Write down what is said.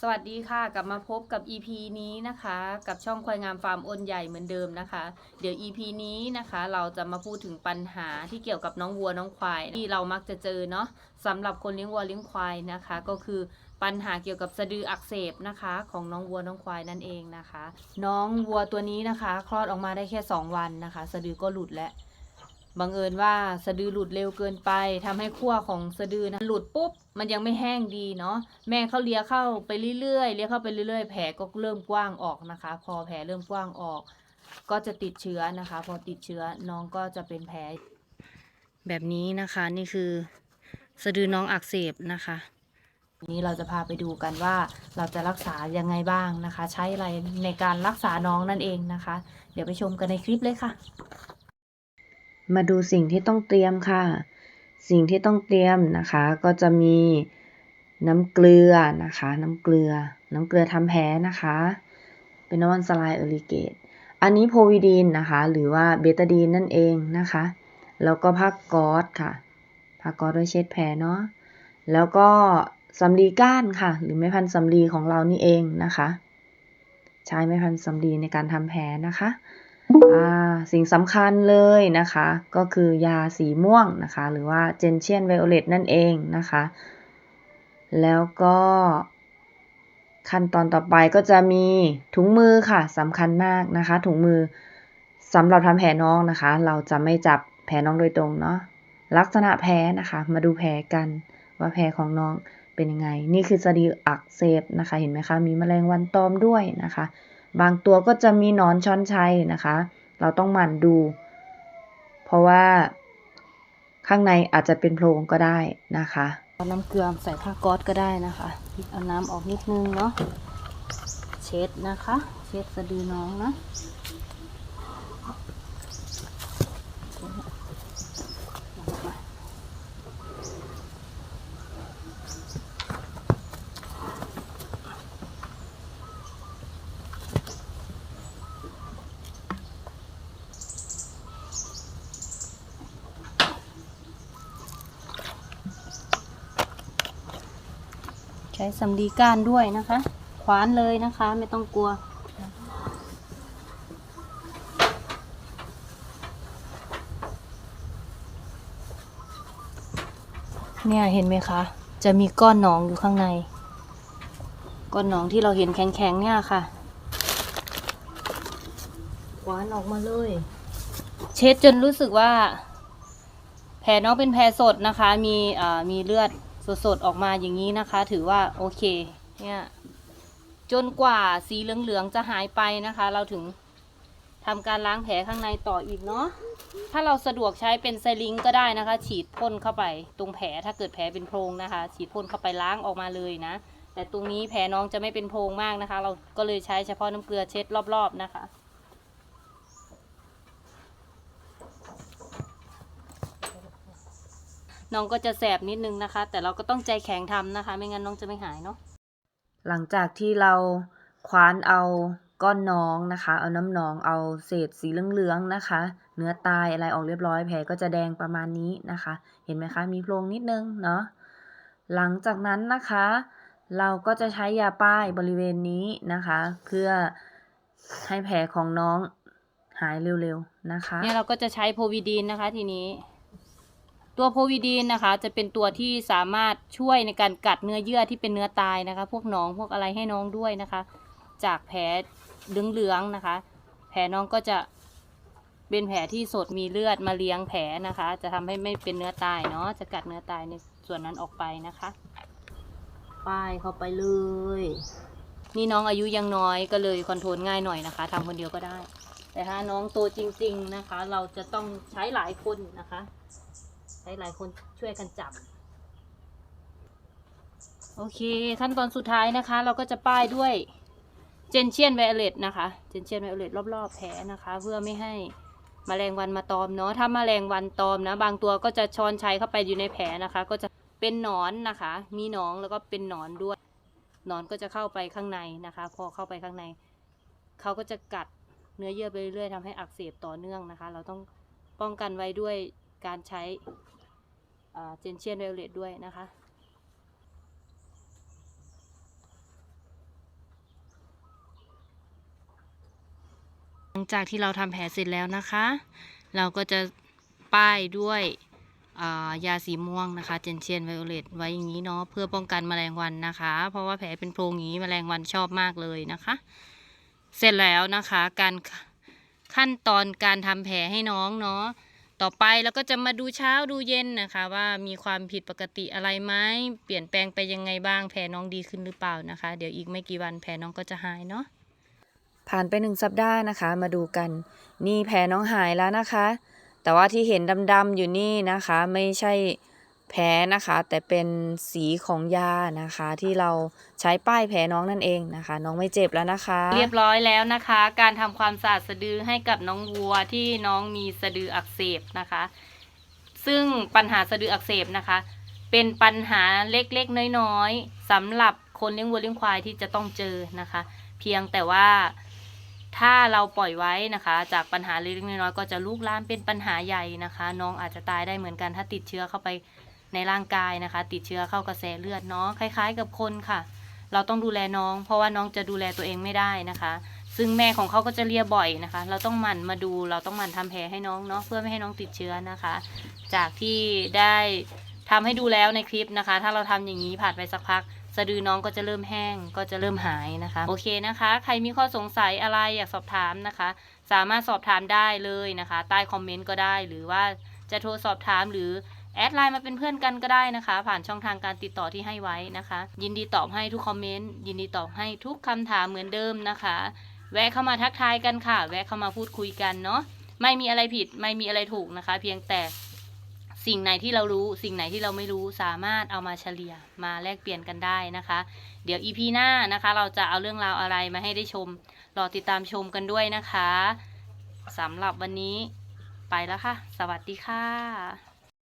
สวัสดีค่ะ กลับมาพบกับ EP นี้นะคะ กับช่องควายงามฟาร์มอ้นใหญ่เหมือนเดิมนะคะ เดี๋ยว EP นี้นะคะ เราจะมาพูดถึงปัญหาที่เกี่ยวกับน้องวัวน้องควาย ที่เรามักจะเจอเนาะสำหรับคนเลี้ยงวัวเลี้ยงควายนะคะ ก็คือปัญหาเกี่ยวกับสะดืออักเสบนะคะ ของน้องวัวน้องควายนั่นเองนะคะ น้องวัวตัวนี้นะคะ คลอดออกมาได้แค่ 2 วันนะคะ สะดือก็หลุดแล้ว บังเอิญว่าสะดือหลุดเร็วเกินไปทำให้ขั้วของสะดือนะหลุดปุ๊บ มันยังไม่แห้งดีเนาะแม่เขาเลียเข้าไปเรื่อยๆเลียเข้าไปเรื่อยๆ แผลก็เริ่มกว้างออกนะคะ พอแผลเริ่มกว้างออก ก็จะติดเชื้อนะคะ พอติดเชื้อน้องก็จะเป็นแผลแบบนี้นะคะนี่คือสะดือน้องอักเสบนะคะวันนี้เราจะพาไปดูกันว่าเราจะรักษายังไงบ้างนะคะ ใช้อะไรในการรักษาน้องนั่นเองนะคะ เดี๋ยวไปชมกันในคลิปเลยค่ะ มาดูสิ่งที่ต้องเตรียมค่ะ สิ่งที่ต้องเตรียมนะคะ ก็จะมีน้ำเกลือนะคะ น้ำเกลือ น้ำเกลือทำแผลนะคะ เป็นน้ำมันสไลด์เอริเกต อันนี้โพวิดีนนะคะ หรือว่าเบตาดีนนั่นเองนะคะ แล้วก็ผ้าก๊อซค่ะ ผ้าก๊อซไว้เช็ดแผลเนาะ แล้วก็สำลีก้านค่ะ หรือไม้พันสำลีของเรานี่เองนะคะ ใช้ไม้พันสำลีในการทำแผลนะคะ สิ่งสำคัญเลยนะคะ ก็คือยาสีม่วงนะคะ หรือว่าเจนเชียนไวโอเลตนั่นเองนะคะ แล้วก็ขั้นตอนต่อไปก็จะมีถุงมือค่ะสำคัญมากนะคะ ถุงมือสำหรับทำแผลน้องนะคะ เราจะไม่จับแผลน้องโดยตรงเนาะลักษณะแผลนะคะ มาดูแผลกันว่าแผลของน้องเป็นยังไง นี่คือสะดืออักเสบนะคะ เห็นไหมคะ มีแมลงวันตอมด้วยนะคะ บางตัวก็จะมีหนอนช้อนชัยนะคะ เราต้องหมั่นดู เพราะว่าข้างในอาจจะเป็นโพรงก็ได้นะคะเอาน้ำเกลือใส่ผ้าก๊อซก็ได้นะคะเอาน้ำออกนิดนึงเนาะเช็ดนะคะ เช็ดสะดือน้องนะ ใช้สำลีก้านด้วยนะคะ ขวานเลยนะคะ ไม่ต้องกลัว เนี่ยเห็นไหมคะ จะมีก้อนหนองอยู่ข้างใน ก้อนหนองที่เราเห็นแข็งๆเนี่ยค่ะขวานออกมาเลย เช็ดจนรู้สึกว่า แผลน้องเป็นแผลสดนะคะ มีอ่ามีเลือด สดๆออกมาอย่างนี้นะคะ ถือว่าโอเคเนี่ยจนกว่าสีเหลืองๆจะหายไปนะคะ เราถึงทำการล้างแผลข้างในต่ออีกเนาะถ้าเราสะดวกใช้เป็นไซลิงก็ได้นะคะ ฉีดพ่นเข้าไปตรงแผลถ้าเกิดแผลเป็นโพรงนะคะ ฉีดพ่นเข้าไปล้างออกมาเลยนะ แต่ตรงนี้แผลน้องจะไม่เป็นโพรงมากนะคะ เราก็เลยใช้เฉพาะน้ำเกลือเช็ดรอบๆนะคะ น้องก็จะแสบนิดนึงนะคะ แต่เราก็ต้องใจแข็งทำนะคะ ไม่งั้นน้องจะไม่หายเนาะหลังจากที่เราคว้านเอาก้อนน้องนะคะ เอาน้ำหนองเอาเศษสีเหลืองๆนะคะ เนื้อตายอะไรออกเรียบร้อยแผลก็จะแดงประมาณนี้นะคะ เห็นไหมคะ มีโพรงนิดนึงเนาะหลังจากนั้นนะคะ เราก็จะใช้ยาป้ายบริเวณนี้นะคะ เพื่อให้แผลของน้องหายเร็วๆนะคะเนี่ยเราก็จะใช้โพวิดีนนะคะทีนี้ ตัวโพวิดีนนะคะ จะเป็นตัวที่สามารถช่วยในการกัดเนื้อเยื่อที่เป็นเนื้อตายนะคะ พวกหนองพวกอะไรให้น้องด้วยนะคะ จากแผลเหลืองๆนะคะ แผลน้องก็จะเป็นแผลที่สดมีเลือดมาเลี้ยงแผลนะคะ จะทำให้ไม่เป็นเนื้อตายเนาะจะกัดเนื้อตายในส่วนนั้นออกไปนะคะป้ายเข้าไปเลย นี่น้องอายุยังน้อยก็เลยคอนโทรลง่ายหน่อยนะคะทำคนเดียวก็ได้ แต่ถ้าน้องโตจริง ๆนะคะ เราจะต้องใช้หลายคนนะคะ หลายคนช่วยกันจับ โอเค ขั้นตอนสุดท้ายนะคะ เราก็จะป้ายด้วยเจนเชียนไวโอเลตนะคะ เจนเชียนไวโอเลตรอบๆแผลนะคะ เพื่อไม่ให้มแมลงวันมาตอมเนาะ ถ้าแมลงวันตอมนะ บางตัวก็จะช้อนชัยเข้าไปอยู่ในแผลนะคะ ก็จะเป็นหนอนนะคะ มีหนองแล้วก็เป็นหนอนด้วย หนอนก็จะเข้าไปข้างในนะคะ พอเข้าไปข้างในเขาก็จะกัดเนื้อเยื่อไปเรื่อยๆทำให้อักเสบต่อเนื่องนะคะ เราต้องป้องกันไว้ด้วยการใช้ เจนเชียนไวโอเลตด้วยนะคะหลังจากที่เราทำแผลเสร็จแล้วนะคะ เราก็จะป้ายด้วยยาสีม่วงนะคะ เจนเชียนไวโอเลตไว้อย่างนี้เนาะเพื่อป้องกันแมลงวันนะคะ เพราะว่าแผลเป็นโพรงอย่างนี้แมลงวันชอบมากเลยนะคะ เสร็จแล้วนะคะการขั้นตอนการทำแผลให้น้องเนาะ ต่อไปเราก็จะมาดูเช้าดูเย็นนะคะ ว่ามีความผิดปกติอะไรไหมเปลี่ยนแปลงไปยังไงบ้างแผลน้องดีขึ้นหรือเปล่านะคะ เดี๋ยวอีกไม่กี่วันแผลน้องก็จะหายเนาะผ่านไปหนึ่งสัปดาห์นะคะ มาดูกัน นี่แผลน้องหายแล้วนะคะ แต่ว่าที่เห็นดำๆอยู่นี่นะคะ ไม่ใช่ แผลนะคะ แต่เป็นสีของยานะคะ ที่เราใช้ป้ายแผลน้องนั่นเองนะคะ น้องไม่เจ็บแล้วนะคะ เรียบร้อยแล้วนะคะ การทำความสะอาดสะดือให้กับน้องวัวที่น้องมีสะดืออักเสบนะคะ ซึ่งปัญหาสะดืออักเสบนะคะ เป็นปัญหาเล็กๆน้อยๆสำหรับคนเลี้ยงวัวเลี้ยงควายที่จะต้องเจอนะคะ เพียงแต่ว่าถ้าเราปล่อยไว้นะคะ จากปัญหาเล็กๆน้อยๆก็จะลุกลามเป็นปัญหาใหญ่นะคะ น้องอาจจะตายได้เหมือนกันถ้าติดเชื้อเข้าไป ในร่างกายนะคะ ติดเชื้อเข้ากระแสเลือดเนาะคล้าย ๆ กับคนค่ะ เราต้องดูแลน้อง เพราะว่าน้องจะดูแลตัวเองไม่ได้นะคะ ซึ่งแม่ของเขาก็จะเลียบ่อยนะคะ เราต้องหมั่นมาดูเราต้องหมั่นทำแผลให้น้องเนาะเพื่อไม่ให้น้องติดเชื้อนะคะ จากที่ได้ทำให้ดูแล้วในคลิปนะคะ ถ้าเราทำอย่างนี้ผ่านไปสักพักสะดือน้องก็จะเริ่มแห้งก็จะเริ่มหายนะคะ โอเคนะคะ ใครมีข้อสงสัยอะไรอยากสอบถามนะคะ สามารถสอบถามได้เลยนะคะ ใต้คอมเมนต์ก็ได้หรือว่าจะโทรสอบถามหรือ แอดไลน์มาเป็นเพื่อนกันก็ได้นะคะ ผ่านช่องทางการติดต่อที่ให้ไว้นะคะ ยินดีตอบให้ทุกคอมเมนต์ยินดีตอบให้ทุกคำถามเหมือนเดิมนะคะ แวะเข้ามาทักทายกันค่ะ แวะเข้ามาพูดคุยกันเนาะไม่มีอะไรผิดไม่มีอะไรถูกนะคะ เพียงแต่สิ่งไหนที่เรารู้สิ่งไหนที่เราไม่รู้สามารถเอามาเฉลี่ยมาแลกเปลี่ยนกันได้นะคะ เดี๋ยวอีพีหน้านะคะ เราจะเอาเรื่องราวอะไรมาให้ได้ชม รอติดตามชมกันด้วยนะคะสำหรับวันนี้ไปแล้วค่ะ สวัสดีค่ะ